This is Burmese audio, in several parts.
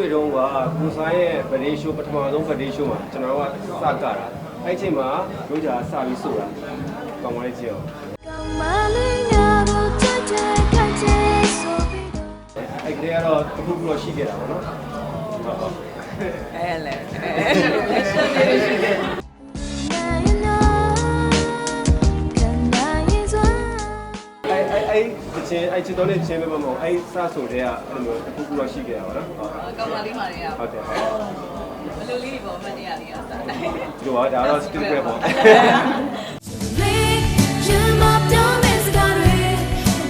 တွေ့တော့ကကိုဆိုင်ရဲ့ဗဒေးရှိုးပထမဆုံးဗဒေးရှိုးမှာကျွန်တော်တို့ကစကတာအဲ့ချိန်မှာတို့ကြာစပြီးဆိုတာကောင်းပါလေကြည့်အောင်ကောင်မလေးများတို့ချက်ချက်ခက်ချက်ဆိုပြီးတော့အဲ့ကလေးကတော့တစ်ခုခုတော့ရှိခဲ့တာပေါ့နော်ဟုတ်ပါအဲလဲအဲလက်ရှိလေး ချင်းအဲ့ချစ်တော်နဲ့ချင်းပဲမဟုတ်အဲ့စဆိုတဲ့ကအဲ့လိုမျိုးတစ်ခုခုတော့ရှိခဲ့တာပေါ့နော်ဟုတ်ကောင်းပါလိမ့်ပါလေကဟုတ်တယ်ဟုတ်ဘယ်လိုလေးပေါ့မတရားလေးอ่ะဒီတော့ဒါတော့ skill ပဲပေါ့ Make you my dumb as got it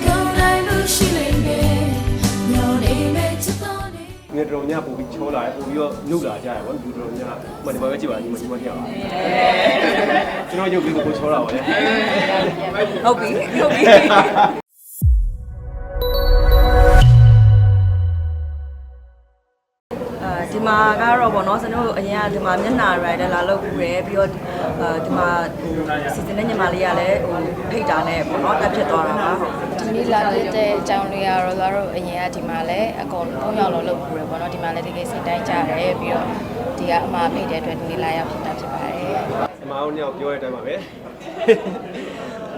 Go like no she lay me No name it to Tony ငွေတော်ညပို့ပြီးချောလာတယ်ပို့ပြီးတော့နှုတ်လာကြတယ်ပေါ့လူတော်ညမဒီမှာပဲကြည့်ပါညီမညီမပြောင်းကျွန်တော်ရုပ်ပြီးကိုချောလာပါလေ ဟုတ်ပြီဟုတ်ပြီ ဒီမှာကတော့ဗောနော်ကျွန်တော်တို့အရင်ကဒီမှာမျက်နှာ rider လာလုပ်ပြီးရယ်ပြီးတော့အာဒီမှာစီစဉ်တဲ့ညီမလေးကလည်းဟိုဖိတ်တာနဲ့ဗောနော်တက်ဖြစ်သွားတာပါဟုတ်ဒီနေ့လာတဲ့အကြောင်းလေးကတော့လာတော့အရင်ကဒီမှာလည်းအကုန်လုံးယောက်လုံးလုပ်ပူရပေါ့နော်ဒီမှာလည်းတကယ်စိတ်တိုင်းကြတယ်ပြီးတော့ဒီကအမှားဖိတ်တဲ့အတွက်ဒီနေ့လာရောက်ဖြစ်တာဖြစ်ပါတယ်အမအောင်ညောင်ပြောရတဲ့အတိုင်းပါပဲ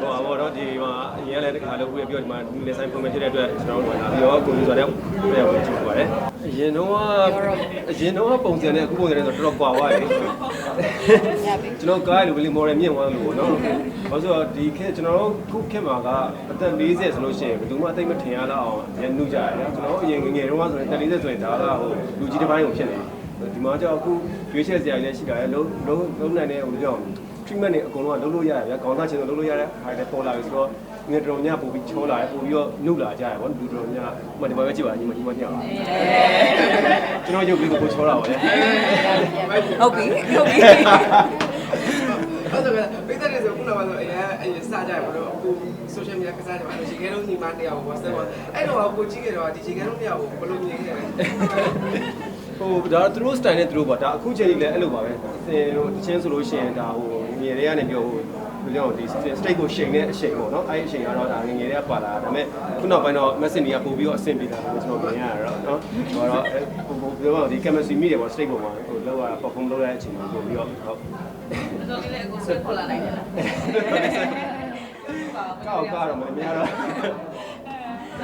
ဟိုပါဘောတော့ဒီမှာအရင်လည်းတခါလို့ပြပြောဒီမှာဒီလေဆိုင်ပုံမှန်ဖြစ်တဲ့အတွက်ကျွန်တော်တို့လာပြီးတော့ကိုလူဆိုတဲ့ပြရဖို့ကြည့်ပါတယ် အရင်တော့အရင်တော့ပုံစံနဲ့အခုပုံစံနဲ့ဆိုတော့တော်တော်ကွာသွားပြီကျွန်တော်ကားလိုဘယ်လို model မြင့်သွားလို့နော်ဘာလို့ဆိုတော့ဒီခေတ်ကျွန်တော်တို့ခုခေတ်မှာကအသက်40ဆိုလို့ရှိရင်ဘယ်သူမှအသိမထင်ရလောက်အောင်ရန်နှုတ်ကြရတယ်ကျွန်တော်အရင်ငငယ်တုန်းကဆိုရင်တက်40ဆိုရင်ဒါကဟိုလူကြီးတစ်ပိုင်းကိုဖြစ်နေတယ်ဒီမှာကျတော့အခုရွေးချယ်စရာကြီးလည်းရှိတာလေလုံးလုံးလုံးနိုင်တဲ့ဟိုကြောင့် treatment တွေအကုန်လုံးကလုံးလို့ရတယ်ဗျာခေါင်းသားချင်းလုံးလို့ရတယ်ဟာလည်းပေါ်လာပြီဆိုတော့ ငွေတော်ညပို့ပြီးချောလာတယ်ပို့ပြီးတော့နှုတ်လာကြရပေါ့လူတော်ညမဒီမှာပဲကြည့်ပါညီမညီမညောက်ကျွန်တော်ရုပ်ပြီးကိုချောလာပါလေဟုတ်ပြီဟုတ်ပြီအဲ့ဒါပဲပိတ်တဲ့ဆိုခုနကဆိုအရင်အရင်စကြရမလို့အခု social media ကစားကြပါလို့ရှိခဲ့လို့ညီမတရားကို WhatsApp မှာအဲ့တော့ကိုကြည့်ခဲ့တော့ဒီချိန်ကတော့တရားကိုဘယ်လိုမြင်ခဲ့လဲဟိုဒါသူတို့ style နဲ့သူတို့ပေါ့ဒါအခုချိန်ကြီးလည်းအဲ့လိုပါပဲဟိုတချင်းဆိုလို့ရှိရင်ဒါဟိုငယ်တွေကနေပြောဟို ဘယ်လိုဒီ state ကိုချိန်တဲ့အချိန်ပေါ့နော်အဲ့ဒီအချိန်ကတော့ဒါငယ်ငယ်တွေကပါလာဒါပေမဲ့ခုနောက်ပိုင်းတော့ message တွေကပို့ပြီးတော့အဆင်ပြေတာလို့ကျွန်တော်မြင်ရတာတော့နော်ဟိုတော့ဟိုပြောတော့ဒီ chemistry မိတယ်ပေါ့ state ပေါ်မှာဟိုလောက်ရ perform လုပ်ရတဲ့အချိန်မှာပို့ပြီးတော့ဟုတ်တော်တော်လေးလည်းအခုဆွဲခေါ်လာနိုင်တယ်လားကောက်ကတော့မများတော့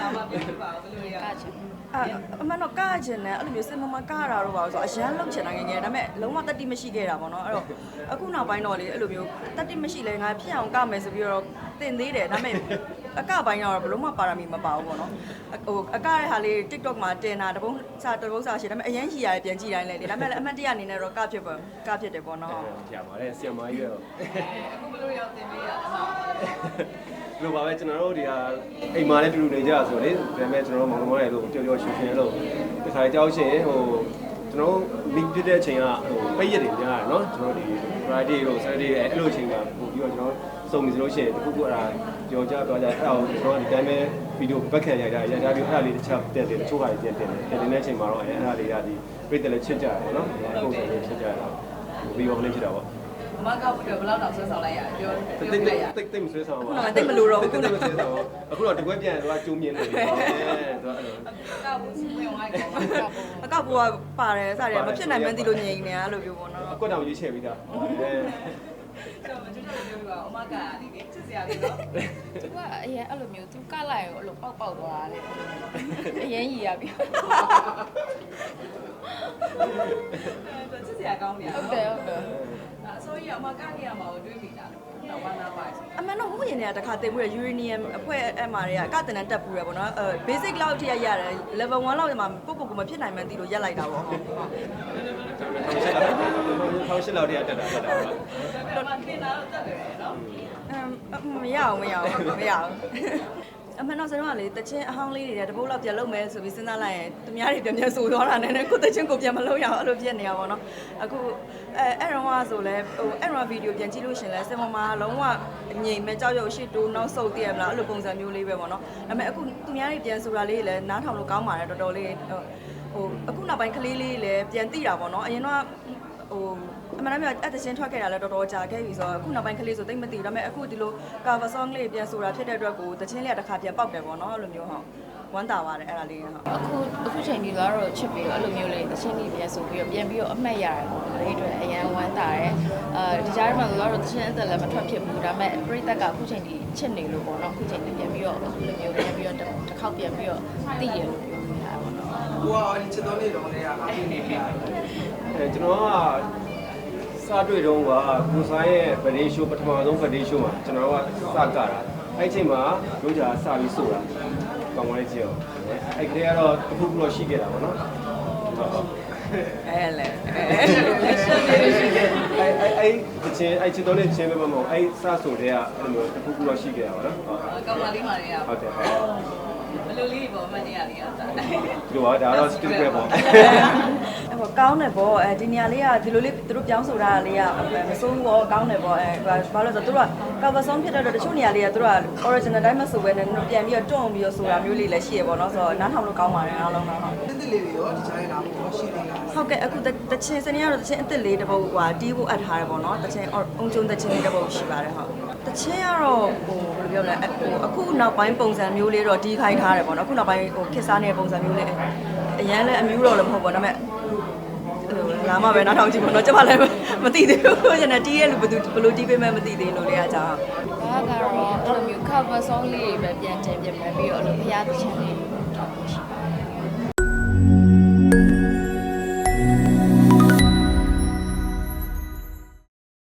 ဒါမှပြပြပါဘယ်လိုရကချင်အအမှန်တော့ကကျင်တယ်အဲ့လိုမျိုးစင်မမကတာတော့ပါဆိုတော့အရန်လောက်ချင်တာငယ်ငယ်ဒါပေမဲ့လုံးဝတတိမရှိခဲ့တာပေါ့နော်အဲ့တော့အခုနောက်ပိုင်းတော့လေအဲ့လိုမျိုးတတိမရှိလဲငါဖြစ်အောင်ကမယ်ဆိုပြီးတော့တင်သေးတယ်ဒါပေမဲ့အကပိုင်းတော့ဘယ်လုံးမပါရမီမပါဘူးပေါ့နော်ဟိုအကတဲ့ဟာလေး TikTok မှာတင်တာတပုံးစာတပုံးစာရှိတယ်ဒါပေမဲ့အရန်ရှိရတယ်ပြန်ကြည့်တိုင်းလေဒါပေမဲ့အမှတ်တရအနေနဲ့တော့ကဖြစ်ပေါ့ကဖြစ်တယ်ပေါ့နော်ရပါတယ်ဆီယမကြီးရောအခုဘယ်လိုရောက်တင်ပေးရလဲဒီလိုပါပဲကျွန်တော်တို့ဒီဟာအိမ်မှာလည်းတူတူနေကြဆိုတော့လေဒါပေမဲ့ကျွန်တော်တို့မောင်နှမတွေလို့ပျော်ပျော်ရွှင်ရွှင်လို့ဒီခါကြောက်ရှင်ဟိုကျွန်တော်မိပြတဲ့အချိန်ကဟိုပိတ်ရက်တွေများတယ်နော်ကျွန်တော်ဒီ Friday တို့ Saturday အဲ့လိုအချိန်ကပို့ပြီးတော့ကျွန်တော်စုံပြီဆိုလို့ရှိရင်တခုခုအဲ့ဒါကြော်ကြပြောကြအဲ့ဒါကိုကျွန်တော်ဒီတိုင်းပဲဗီဒီယိုဘက်ခံရိုက်တာရိုက်တာပြီးအဲ့ဒါလေးတစ်ချက်တက်တယ်တချို့ဟာကြီးတက်တယ်တက်တဲ့အချိန်မှာတော့အဲ့ဒါလေးကဒီပြည်တယ်လည်းချစ်ကြတယ်နော်ဟိုပုံစံလေးချစ်ကြတာဗီဒီယိုလေးချစ်တာပေါ့ အမကဘယ်ဘယ်လောက်တောင်ဆွဲဆောင်လိုက်ရပြောတိပြောတ်ပြတိတ်ရတိတ်တိတ်မဆွဲဆောင်ပါခုနကတိတ်မလို့တော့ဘူးတိတ်တိတ်မဆွဲဆောင်အခုတော့တကွဲပြန်တော့ကျုံမြင်နေပြီအဲတော့အဲ့လိုကောက်ဘူးစဝင်ဝိုင်းကောအကောက်ဘူးကပါတယ်စတယ်မဖြစ်နိုင်မှန်းသိလို့ငြိမ်နေရလို့ပြောပေါ့နော်အကွက်တောင်ရွေးချယ်ပြီးသားအဲကျွန်တော်ကျွတ်ကျွတ်ပြောပြပါအမကလေးလေးချစ်စရာလေးနော်သူကအရင်အဲ့လိုမျိုးသူကလိုက်ရောအဲ့လိုပေါက်ပေါက်သွားတယ်အရင်ရည်ရပြီချစ်စရာကောင်းနေရဟုတ်တယ်ဟုတ်တယ် အစိုးရအမကနေရမှာကိုတွေးမိတာတော့ဘာနာပါ့အမှန်တော့ဟိုရင်တွေကတခါတင်မှုရ uranium အဖွဲ့အမှားတွေကကတန်တန်တက်ပူရပေါ့နော်အဲ basic လောက်ထိရရတယ် level 1လောက်မှာပုတ်ပုတ်ကမဖြစ်နိုင်မှန်းသိလို့ရက်လိုက်တာပေါ့ဟုတ်ထောင်ရှစ်လောက်တည်းတက်တာတက်တာပါတော့တင်တာတော့တက်တယ်နော်အမ်မရအောင်မရအောင်မရအောင် အမှန်တော့ကျွန်တော်ကလေတချင်းအဟောင်းလေးတွေတပုတ်လောက်ပြန်လုပ်မယ်ဆိုပြီးစဉ်းစားလိုက်ရင်သူများတွေပြန်ပြန်ဆိုသွားတာနဲ့ကိုတချင်းကိုပြန်မလုပ်ရအောင်အဲ့လိုဖြစ်နေရပါတော့အခုအဲအဲ့တော့ကဆိုလဲဟိုအဲ့တော့ဗီဒီယိုပြန်ကြည့်လို့ရှင်လဲစင်မမလုံးဝငြိမ်မဲ့ကြောက်ရွံ့ရှစ်တူနောက်ဆုတ်တည်ရမလားအဲ့လိုပုံစံမျိုးလေးပဲပေါ့နော်ဒါပေမဲ့အခုသူများတွေပြန်ဆိုတာလေးလည်းနားထောင်လို့ကောင်းပါတယ်တော်တော်လေးဟိုအခုနောက်ပိုင်းကလေးလေးလည်းပြန်သိတာပေါ့နော်အရင်တော့ ဟိုအမှန်တမ်းပြောအဲ့တချင်းထွက်ခဲ့တာလည်းတော်တော်ကြာခဲ့ပြီဆိုတော့အခုနောက်ပိုင်းကလေးဆိုသိမ့်မသိဘူးဒါပေမဲ့အခုဒီလို cover song လေးပြန်ဆိုတာဖြစ်တဲ့အတွက်ကိုတချင်းလေးကတစ်ခါပြန်ပေါက်တယ်ပေါ့နော်အဲ့လိုမျိုးဟုတ်ဝမ်းသာပါတယ်အဲ့ဒါလေးဟုတ်အခုအခုချိန်ဒီတော့ချစ်ပြီးတော့အဲ့လိုမျိုးလေးတချင်းလေးပြန်ဆိုပြီးတော့ပြန်ပြီးတော့အမှတ်ရတယ်ပေါ့။အဲ့ဒီအတွက်အရန်ဝမ်းသာတယ်။အဲဒီကြားထဲမှာတော့တချင်းအသက်လည်းမထွက်ဖြစ်ဘူး။ဒါပေမဲ့ပရိသတ်ကအခုချိန်ဒီချစ်နေလို့ပေါ့နော်။အခုချိန်ဒီပြန်ပြီးတော့အခုလိုမျိုးပြန်ပြီးတော့တစ်ခေါက်ပြန်ပြီးတော့သိရလို့ပြောနေတာပေါ့နော်။ကိုကဒီချစ်တော်လေးတော့လည်းအားပေးနေပြီ အဲကျွန်တော်ကစတွေ့တော့ကကိုဆိုင်ရဲ့ဗဒေးရှိုးပထမဆုံးဗဒေးရှိုးမှာကျွန်တော်ကစကတာအဲ့ချိန်မှာတို့ကြာစပြီးဆိုတာကောင်းပါလေကြည့်အောင်အဲ့ကလေးကတော့တစ်ခုခုတော့ရှိခဲ့တာပေါ့နော်ဟုတ်ဟုတ်အဲ့လေအဲ့အဲ့အဲ့တချင်းအဲ့ချစ်တော်လေးချင်းပဲမဟုတ်အဲ့စဆိုတဲ့ကအဲ့လိုတစ်ခုခုတော့ရှိခဲ့တာပေါ့နော်ဟုတ်ကောင်းပါလိမ့်ပါလေဟုတ်တယ်ဟုတ်ဘယ်လိုလေးပေါ့မနေရလေးอ่ะဒီတော့ဒါတော့ skill ပဲပေါ့အဲ့ပေါ့ ကောင်းတယ်ပေါ့အဲဒီနေရာလေးကဒီလိုလေးသူတို့ပြောင်းဆိုတာလေးကမစိုးဘူးပေါ့ကောင်းတယ်ပေါ့အဲဘာလို့လဲဆိုတော့သူတို့က cover song ဖြစ်တဲ့အတွက်တချို့နေရာလေးကသူတို့က original တိုင်းမဆိုဘဲနဲ့ပြန်ပြီးတော့တွန့်ပြီးတော့ဆိုတာမျိုးလေးလည်းရှိရပေါ့နော်ဆိုတော့နားထောင်လို့ကောင်းပါတယ်အားလုံးတော့ဟုတ်တင်းတင်းလေးတွေရောဒီချားရတာပေါ့ရှိသေးလားဟုတ်ကဲ့အခုတချင်းစနေကတော့တချင်းအစ်စ်လေးတစ်ပုတ်ဟိုတီးဖို့အပ်ထားတယ်ပေါ့နော်တချင်းအုံကျုံတချင်းလေးတစ်ပုတ်ရှိပါတယ်ဟုတ်တချင်းကတော့ဟိုဘယ်လိုပြောလဲဟိုအခုနောက်ပိုင်းပုံစံမျိုးလေးတော့တီးခိုင်းထားတယ်ပေါ့နော်အခုနောက်ပိုင်းဟိုခစ်စားနေတဲ့ပုံစံမျိုးလေးအရန်လည်းအမျိုးတော့လည်းမဟုတ်ပါဘူးဒါပေမဲ့ လာမပဲနားထောင်ကြည့်ပေါ့နော်ကျမလည်းမသိသေးဘူးကျွန်တော်တီးရဲ့လူဘယ်သူဘယ်လိုတီးပေးမှမသိသေးလို့လေအကြောင်းဒါကတော့အဲ့လိုမျိုး cover song လေးတွေပဲပြန်တင်ပြမယ်ပြီးတော့အဲ့လိုဖျားသချင်းလေးတွေထောက်လို့ရှိပါတယ်